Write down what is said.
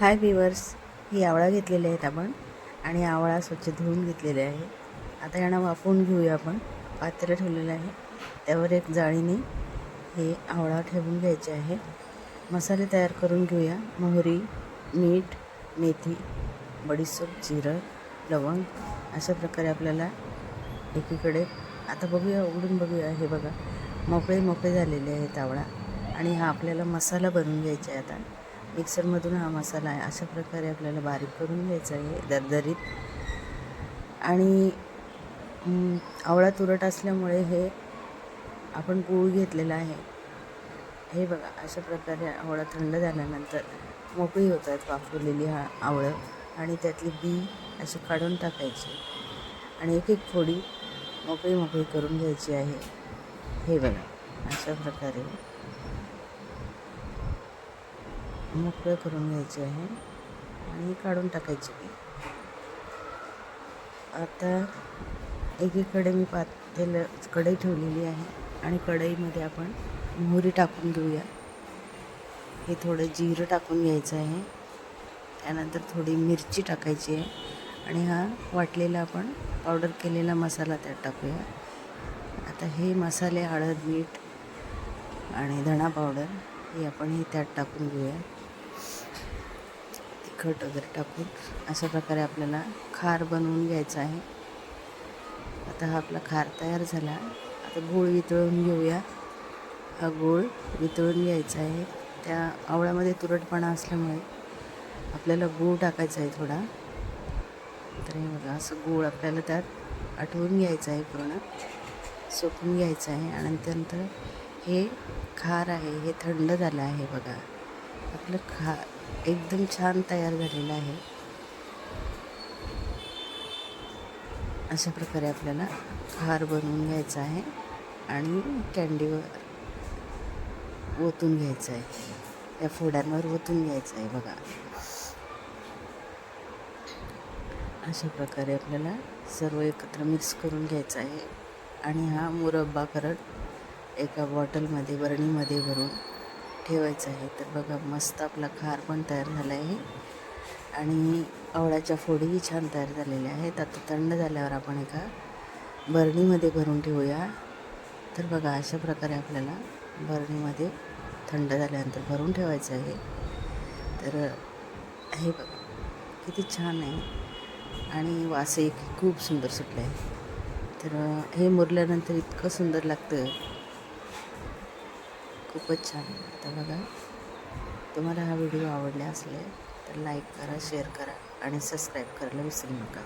हाय weavers ही आवळा घेतलेली आहेत आपण आणि आवळा स्वच्छ धुवून घेतलेले आहे. आता यांना वाफवून घेऊया आपण. पात्र ठेवलेलं आहे. त्यावर एक जाळीने हे आवळा ठेवून घ्यायचे आहे. मसाले तयार करून घेऊया. मोहरी मीठ मेथी बडीसोप जिरं लवंग अशा प्रकारे आपल्याला एकीकडे आता बघूया उघडून बघूया. हे बघा मोकळे मोकळे झालेले आहेत आवळा आणि हा आपल्याला मसाला बनवून घ्यायचा आहे आता. मिक्सरमधून हा मसाला आहे. अशा प्रकारे आपल्याला बारीक करून घ्यायचा आहे दरदरीत. आणि आवळा तुरट असल्यामुळे हे आपण गूळ घेतलेला आहे. हे बघा अशा प्रकारे आवळा थंड झाल्यानंतर मोकळी होतात वापरलेली हा आवळं. आणि त्यातली बी अशी काढून टाकायची. आणि एक एक फोडी मोकळी मोकळी करून घ्यायची आहे. हे बघा अशा प्रकारे. मोकळं करून घ्यायचे आहे आणि काढून टाकायची बी आता एकीकडे मी पातेलं कढई ठेवलेली आहे आणि कढईमध्ये आपण मोहरी टाकून घेऊया. हे थोडं जिरं टाकून घ्यायचं आहे. त्यानंतर थोडी मिरची टाकायची आहे आणि हा वाटलेला आपण पावडर केलेला मसाला त्यात टाकूया. आता हे मसाले हळद मीठ आणि धणा पावडर हे आपण हे त्यात टाकून घेऊया. तिखट वगैरे टाकून अशा प्रकारे आपल्याला खार बनवून घ्यायचा आहे. आता हा आपला खार तयार झाला. आता गूळ वितळून घेऊया. हा गूळ वितळून घ्यायचा आहे. त्या आवळ्यामध्ये तुरटपणा असल्यामुळे आपल्याला गूळ टाकायचा आहे थोडा. तर हे बघा असं गूळ आपल्याला त्यात आठवून घ्यायचं आहे पूर्ण. सोकून घ्यायचं आहे आणि त्यानंतर हे खार आहे हे थंड झालं आहे बघा. आपलं खा एकदम छान तयार झालेलं आहे. अशा प्रकारे आपल्याला हार बनवून घ्यायचा आहे आणि कॅन्डीवर ओतून घ्यायचं आहे. त्या फोड्यांवर ओतून घ्यायचं आहे बघा. अशा प्रकारे आपल्याला सर्व एकत्र मिक्स करून घ्यायचं आहे. आणि हा मुरब्बा करत एका बॉटलमध्ये बरणीमध्ये भरून ठेवायचं आहे. तर बघा मस्त आपला खार पण तयार झाला आहे आणि आवळ्याच्या फोडीही छान तयार झालेल्या आहेत. आता थंड झाल्यावर आपण एका बरणीमध्ये भरून ठेवूया. तर बघा अशा प्रकारे आपल्याला बरणीमध्ये थंड झाल्यानंतर भरून ठेवायचं आहे. तर हे बघा किती छान आहे. आणि वासही खूप सुंदर सुटलं आहे तर हे मुरल्यानंतर इतकं सुंदर लागतं. खूपच छान आता बघा तुम्हाला हा व्हिडिओ आवडला असले तर लाईक करा शेअर करा आणि सबस्क्राईब करायला विसरू नका.